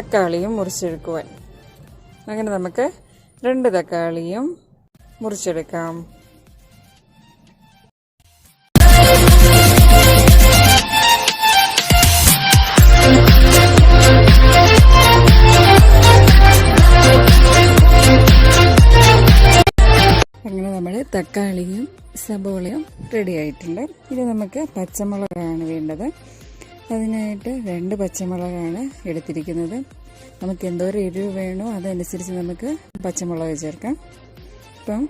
തക്കാളിയും മുറിച്ചെടുക്കുവാൻ. അങ്ങനെ നമുക്ക് രണ്ട് തക്കാളിയും മുറിച്ചെടുക്കാം. അങ്ങനെ തക്കാളിയും സബോളയും റെഡി ആയിട്ടുണ്ട്. ഇനി നമുക്ക് പച്ചമുളകാണ് വേണ്ടത്. അതിനായിട്ട് രണ്ട് പച്ചമുളകാണ് എടുത്തിരിക്കുന്നത്. നമുക്ക് എന്തോരം എരിവ് വേണോ അതനുസരിച്ച് നമുക്ക് പച്ചമുളക് ചേർക്കാം. ഇപ്പം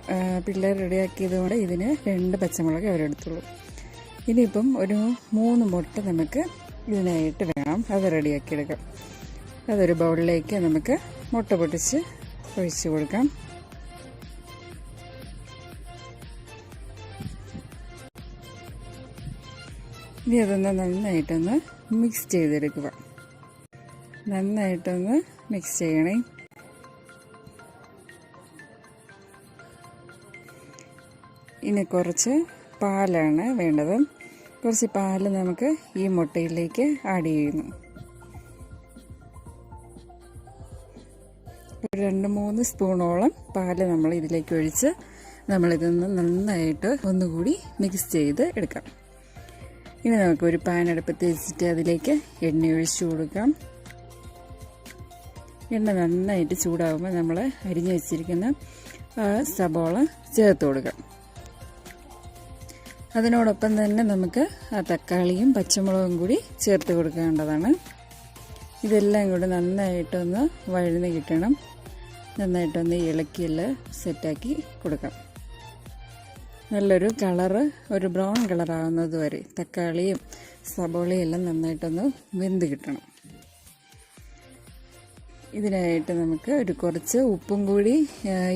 പിള്ളേർ റെഡിയാക്കിയത് കൊണ്ട് ഇതിന് രണ്ട് പച്ചമുളക് അവരെടുത്തുള്ളൂ. ഇനിയിപ്പം ഒരു മൂന്ന് മുട്ട നമുക്ക് ഇതിനായിട്ട് വേണം. അത് റെഡിയാക്കിയെടുക്കാം. അതൊരു ബൗളിലേക്ക് നമുക്ക് മുട്ട പൊട്ടിച്ച് ഒഴിച്ചു കൊടുക്കാം. ഇനി അതൊന്ന് നന്നായിട്ടൊന്ന് മിക്സ് ചെയ്തെടുക്കുക. നന്നായിട്ടൊന്ന് മിക്സ് ചെയ്യണേ. ഇനി കുറച്ച് പാലാണ് വേണ്ടത്. കുറച്ച് പാൽ നമുക്ക് ഈ മുട്ടയിലേക്ക് ആഡ് ചെയ്യുന്നു. ഒരു രണ്ട് മൂന്ന് സ്പൂണോളം പാൽ നമ്മൾ ഇതിലേക്ക് ഒഴിച്ച് നമ്മളിതൊന്ന് നന്നായിട്ട് ഒന്നുകൂടി മിക്സ് ചെയ്ത് എടുക്കാം. ഇനി നമുക്ക് ഒരു പാൻ അടുപ്പത്ത് വെച്ചിട്ട് അതിലേക്ക് എണ്ണ ഒഴിച്ചു കൊടുക്കാം. എണ്ണ നന്നായിട്ട് ചൂടാകുമ്പോൾ നമ്മൾ അരിഞ്ഞു വെച്ചിരിക്കുന്ന സബോള ചേർത്ത് കൊടുക്കാം. അതിനോടൊപ്പം തന്നെ നമുക്ക് ആ തക്കാളിയും പച്ചമുളകും കൂടി ചേർത്ത് കൊടുക്കേണ്ടതാണ്. ഇതെല്ലാം കൂടി നന്നായിട്ടൊന്ന് വഴന്ന് കിട്ടണം. നന്നായിട്ടൊന്ന് ഇളക്കിയെല്ലാം സെറ്റാക്കി കൊടുക്കാം. നല്ലൊരു കളറ് ഒരു ബ്രൗൺ കളറാവുന്നത് വരെ തക്കാളിയും സബോളയും എല്ലാം നന്നായിട്ടൊന്ന് വെന്ത് കിട്ടണം. ഇതിനായിട്ട് നമുക്ക് ഒരു കുറച്ച് ഉപ്പും കൂടി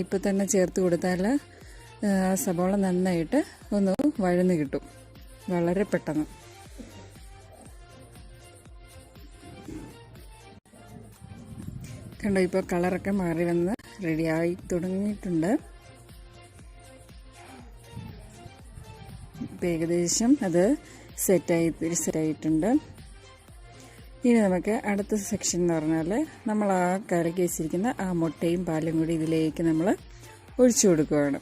ഇപ്പം തന്നെ ചേർത്ത് കൊടുത്താൽ ആ, സബോള നന്നായിട്ട് ഒന്ന് വഴന്ന് കിട്ടും. വളരെ പെട്ടെന്ന്. കണ്ടോ ഇപ്പോൾ കളറൊക്കെ മാറി വന്ന് റെഡിയായി തുടങ്ങിയിട്ടുണ്ട്. ഇപ്പം ഏകദേശം അത് സെറ്റായി സെറ്റായിട്ടുണ്ട്. ഇനി നമുക്ക് അടുത്ത സെക്ഷൻ എന്ന് പറഞ്ഞാൽ നമ്മൾ ആ കലക്കി വെച്ചിരിക്കുന്ന ആ മുട്ടയും പാലും കൂടി ഇതിലേക്ക് നമ്മൾ ഒഴിച്ചു കൊടുക്കുകയാണ്.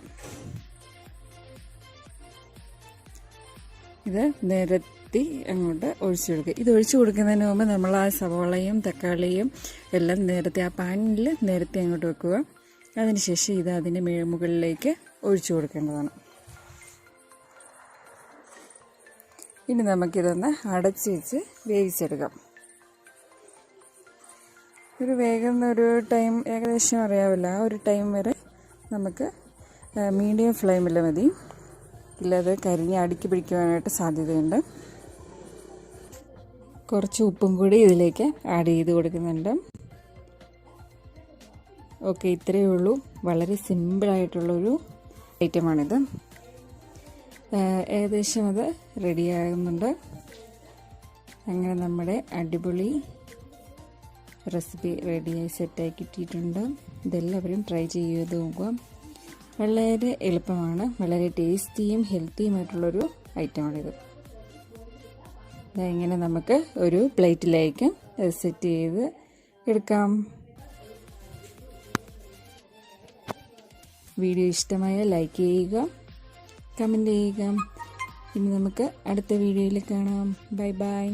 ഇത് നിരത്തി അങ്ങോട്ട് ഒഴിച്ചു കൊടുക്കുക. ഇത് ഒഴിച്ചു കൊടുക്കുന്നതിന് മുമ്പ് നമ്മൾ ആ സവോളയും തക്കാളിയും എല്ലാം നേരത്തെ ആ പാനിൽ നേരത്തെ അങ്ങോട്ട് വെക്കുക. അതിനുശേഷം ഇത് അതിന്റെ മുകളിലേക്ക് ഒഴിച്ചു കൊടുക്കേണ്ടതാണ്. ഇനി നമുക്കിതൊന്ന് അടച്ച് വെച്ച് വേവിച്ചെടുക്കാം. ഒരു വേഗം ഒരു ടൈം ഏകദേശം അറിയാവില്ല ആ ഒരു ടൈം വരെ നമുക്ക് മീഡിയം ഫ്ലെയിമിൽ മതി. ഇല്ലാതെ കരിഞ്ഞ് അടുക്കി പിടിക്കുവാനായിട്ട് സാധ്യതയുണ്ട്. കുറച്ച് ഉപ്പും കൂടി ഇതിലേക്ക് ആഡ് ചെയ്ത് കൊടുക്കുന്നുണ്ട്. ഓക്കെ ഇത്രയേ ഉള്ളൂ. വളരെ സിമ്പിളായിട്ടുള്ളൊരു ഐറ്റമാണിത്. ഏകദേശം അത് റെഡിയാകുന്നുണ്ട് അങ്ങനെ നമ്മുടെ അടിപൊളി റെസിപ്പി റെഡിയായി സെറ്റായി കിട്ടിയിട്ടുണ്ട്. ഇതെല്ലാവരും ട്രൈ ചെയ്ത് നോക്കുക. വളരെ എളുപ്പമാണ് വളരെ ടേസ്റ്റിയും ഹെൽത്തിയുമായിട്ടുള്ളൊരു ഐറ്റമാണിത് ഇങ്ങനെ നമുക്ക് ഒരു പ്ലേറ്റിലേക്ക് സെറ്റ് ചെയ്ത് എടുക്കാം. വീഡിയോ ഇഷ്ടമായ ലൈക്ക് ചെയ്യുക. കമന്റ് ചെയ്യുക. ഇനി നമുക്ക് അടുത്ത വീഡിയോയിൽ കാണാം. Bye bye.